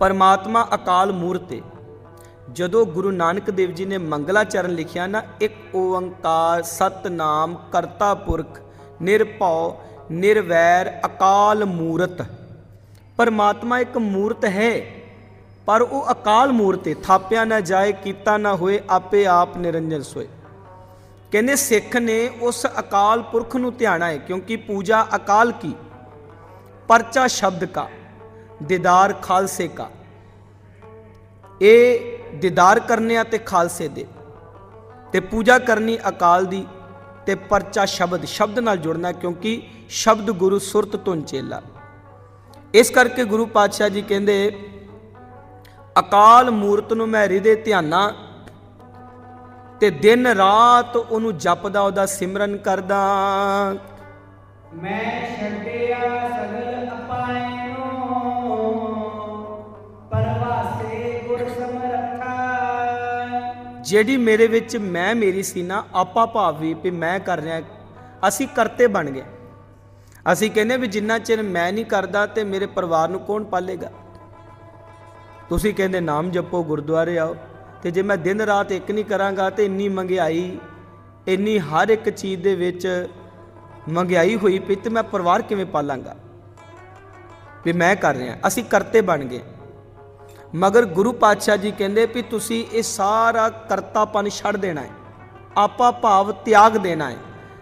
ਪਰਮਾਤਮਾ ਅਕਾਲ ਮੂਰਤ ਜਦੋਂ ਗੁਰੂ ਨਾਨਕ ਦੇਵ ਜੀ ਨੇ ਮੰਗਲਾਚਰਨ ਲਿਖਿਆ ਨਾ, ਇੱਕ ਓੰਕਾਰ ਸਤਨਾਮ ਕਰਤਾ ਪੁਰਖ, ਨਿਰਭਉ, ਨਿਰਵੈਰ, ਅਕਾਲ ਮੂਰਤ। ਪਰਮਾਤਮਾ ਇੱਕ ਮੂਰਤ ਹੈ, ਪਰ ਉਹ ਅਕਾਲ ਮੂਰਤ ਥਾਪਿਆ ਨਾ ਜਾਏ, ਕੀਤਾ ਨਾ ਹੋਏ, ਆਪੇ ਆਪ ਨਿਰੰਜਨ ਸੋਏ। ਕਹਿੰਦੇ ਸਿੱਖ ਨੇ ਉਸ ਅਕਾਲ ਪੁਰਖ ਨੂੰ ਧਿਆਣਾ ਹੈ ਕਿਉਂਕਿ ਪੂਜਾ ਅਕਾਲ ਕੀ? ਪਰਚਾ ਸ਼ਬਦ ਕਾ। ਦੀਦਾਰ ਖਾਲਸੇ ਕਾ। ਇਹ ਦੀਦਾਰ ਕਰਨੇ ਆ ਤੇ ਖਾਲਸੇ ਦੇ। ਤੇ ਪੂਜਾ ਕਰਨੀ ਅਕਾਲ ਦੀ ਤੇ ਪਰਚਾ ਸ਼ਬਦ ਸ਼ਬਦ ਨਾਲ ਜੁੜਨਾ ਕਿਉਂਕਿ ਸ਼ਬਦ ਗੁਰੂ ਸੁਰਤ ਤੋਂ ਚੇਲਾ। ਇਸ ਕਰਕੇ ਗੁਰੂ ਪਾਤਸ਼ਾਹ ਜੀ ਕਹਿੰਦੇ, ਅਕਾਲ ਮੂਰਤ ਨੂੰ ਮੈਂ ਹਿਰਦੇ ਧਿਆਨਾ ਤੇ ਦਿਨ ਰਾਤ ਉਹਨੂੰ ਜਪਦਾ, ਉਹਦਾ ਸਿਮਰਨ ਕਰਦਾ। ਮੈਂ ਛੱਡਿਆ ਜਿਹੜੀ ਮੇਰੇ ਵਿੱਚ ਮੈਂ, ਮੇਰੀ ਸੀ ਨਾ ਆਪਾ ਭਾਵ ਵੀ ਵੀ ਮੈਂ ਕਰ ਰਿਹਾ, ਅਸੀਂ ਕਰਤੇ ਬਣ ਗਏ। ਅਸੀਂ ਕਹਿੰਦੇ ਵੀ ਜਿੰਨਾ ਚਿਰ ਮੈਂ ਨਹੀਂ ਕਰਦਾ ਤੇ ਮੇਰੇ ਪਰਿਵਾਰ ਨੂੰ ਕੌਣ ਪਾਲੇਗਾ? ਤੁਸੀਂ ਕਹਿੰਦੇ ਨਾਮ ਜਪੋ, ਗੁਰਦੁਆਰੇ ਆਓ, ਤੇ ਜੇ ਮੈਂ ਦਿਨ ਰਾਤ ਇੱਕ ਨਹੀਂ ਕਰਾਂਗਾ ਤੇ ਇੰਨੀ ਮੰਗਿਆਈ, ਇੰਨੀ ਹਰ ਇੱਕ ਚੀਜ਼ ਦੇ ਵਿੱਚ ਮੰਗਿਆਈ ਹੋਈ ਪਈ ਤੇ ਮੈਂ ਪਰਿਵਾਰ ਕਿਵੇਂ ਪਾਲਾਂਗਾ? ਵੀ ਮੈਂ ਕਰ ਰਿਹਾ, ਅਸੀਂ ਕਰਤੇ ਬਣ ਗਏ। ਮਗਰ ਗੁਰੂ ਪਾਤਸ਼ਾਹ ਜੀ ਕਹਿੰਦੇ ਵੀ ਤੁਸੀਂ ਇਹ ਸਾਰਾ ਕਰਤਾਪਨ ਛੱਡ ਦੇਣਾ ਹੈ ਆਪਾ ਭਾਵ ਤਿਆਗ ਦੇਣਾ ਹੈ।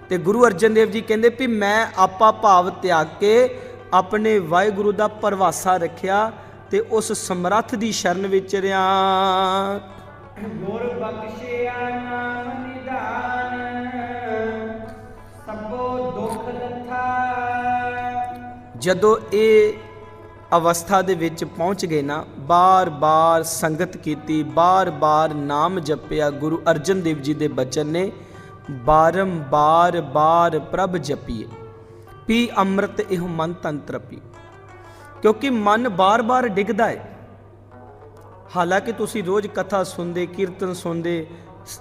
ਤੇ ਗੁਰੂ ਅਰਜਨ ਦੇਵ ਜੀ ਕਹਿੰਦੇ ਵੀ ਮੈਂ ਆਪਾ ਭਾਵ ਤਿਆਗ ਕੇ ਆਪਣੇ ਵਾਹਿਗੁਰੂ ਦਾ ਪਰਵਾਸਾ ਰੱਖਿਆ ਤੇ ਉਸ ਸਮਰੱਥ ਦੀ ਸ਼ਰਨ ਵਿੱਚ ਰਿਆਂ। ਗੁਰ ਬਖਸ਼ਿਆ ਨਾਮ ਨਿਧਾਨ ਸਭੋ ਦੁਖ ਲੱਥਾ। ਜਦੋਂ ਇਹ ਅਵਸਥਾ ਦੇ ਵਿੱਚ ਪਹੁੰਚ ਗਏ ਨਾ ਬਾਰ-ਬਾਰ ਸੰਗਤ ਕੀਤੀ, ਬਾਰ-ਬਾਰ ਨਾਮ ਜਪਿਆ ਗੁਰੂ ਅਰਜਨ ਦੇਵ ਜੀ ਦੇ ਬਚਨ ਨੇ, ਬਾਰੰਬਾਰ ਬਾਰ ਪ੍ਰਭ ਜਪੀਏ। ਪੀ ਅੰਮ੍ਰਿਤ ਇਹ ਮਨ ਤੰਤਰਪੀ ਕਿਉਂਕਿ ਮਨ ਬਾਰ-ਬਾਰ ਡਿੱਗਦਾ ਹੈ ਹਾਲਾਂਕਿ ਤੁਸੀਂ ਰੋਜ਼ ਕਥਾ ਸੁਣਦੇ, ਕੀਰਤਨ ਸੁਣਦੇ,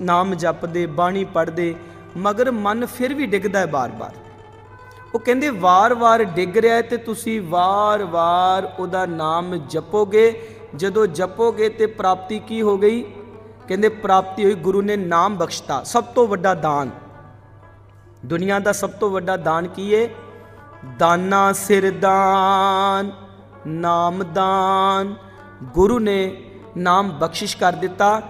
ਨਾਮ ਜਪਦੇ, ਬਾਣੀ ਪੜ੍ਹਦੇ, ਮਗਰ ਮਨ ਫਿਰ ਵੀ ਡਿੱਗਦਾ ਹੈ ਬਾਰ-ਬਾਰ। ਉਹ ਕਹਿੰਦੇ, ਵਾਰ-ਵਾਰ ਡਿੱਗ ਰਿਹਾ ਹੈ ਤੇ ਤੁਸੀਂ ਵਾਰ-ਵਾਰ ਉਹਦਾ ਨਾਮ ਜਪੋਗੇ ਜਦੋਂ ਜਪੋਗੇ ਤੇ ਪ੍ਰਾਪਤੀ ਕੀ ਹੋ ਗਈ? ਕਹਿੰਦੇ ਪ੍ਰਾਪਤੀ ਹੋਈ ਗੁਰੂ ਨੇ ਨਾਮ ਬਖਸ਼ਤਾ, ਸਭ ਤੋਂ ਵੱਡਾ ਦਾਨ। ਦੁਨੀਆ ਦਾ ਸਭ ਤੋਂ ਵੱਡਾ ਦਾਨ ਕੀ ਹੈ ਦਾਨਾ ਸਿਰ ਦਾਨ ਨਾਮ ਦਾਨ ਗੁਰੂ ਨੇ ਨਾਮ ਬਖਸ਼ਿਸ਼ ਕਰ ਦਿੱਤਾ।